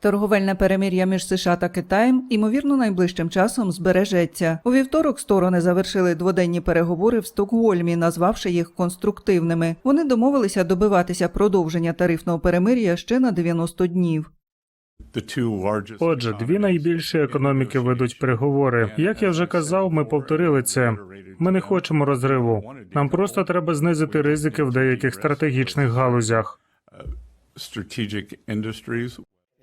Торговельне перемир'я між США та Китаєм імовірно найближчим часом збережеться. У вівторок сторони завершили дводенні переговори в Стокгольмі, назвавши їх конструктивними. Вони домовилися добиватися продовження тарифного перемир'я ще на 90 днів. Отже, дві найбільші економіки ведуть переговори. Як я вже казав, ми повторили це. Ми не хочемо розриву. Нам просто треба знизити ризики в деяких стратегічних галузях.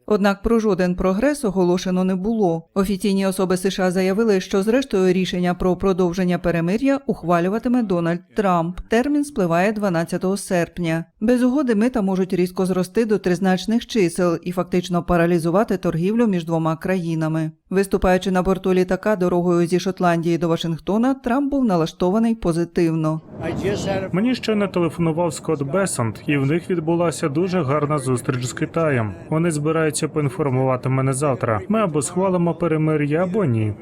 Однак про жоден прогрес оголошено не було. Офіційні особи США заявили, що зрештою рішення про продовження перемир'я ухвалюватиме Дональд Трамп. Термін спливає 12 серпня. Без угоди мита можуть різко зрости до тризначних чисел і фактично паралізувати торгівлю між двома країнами. Виступаючи на борту літака дорогою зі Шотландії до Вашингтона, Трамп був налаштований позитивно. Мені ще не телефонував Скотт Бесант, і в них відбулася дуже гарна зустріч з Китаєм. Вони збираються поінформувати мене завтра. Ми або схвалимо перемир'я, або ні.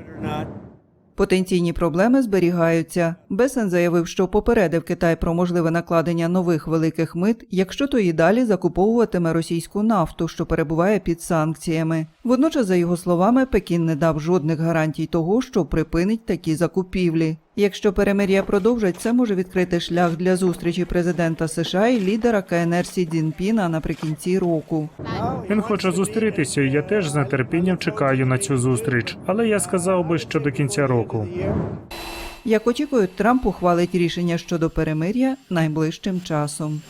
Потенційні проблеми зберігаються. Бесен заявив, що попередив Китай про можливе накладення нових великих мит, якщо то і далі закуповуватиме російську нафту, що перебуває під санкціями. Водночас, за його словами, Пекін не дав жодних гарантій того, що припинить такі закупівлі. Якщо перемир'я продовжать, це може відкрити шлях для зустрічі президента США і лідера КНР Сі Дзінпіна наприкінці року. Він хоче зустрітися, і я теж з нетерпінням чекаю на цю зустріч. Але я сказав би, що до кінця року. Як очікують, Трамп ухвалить рішення щодо перемир'я найближчим часом.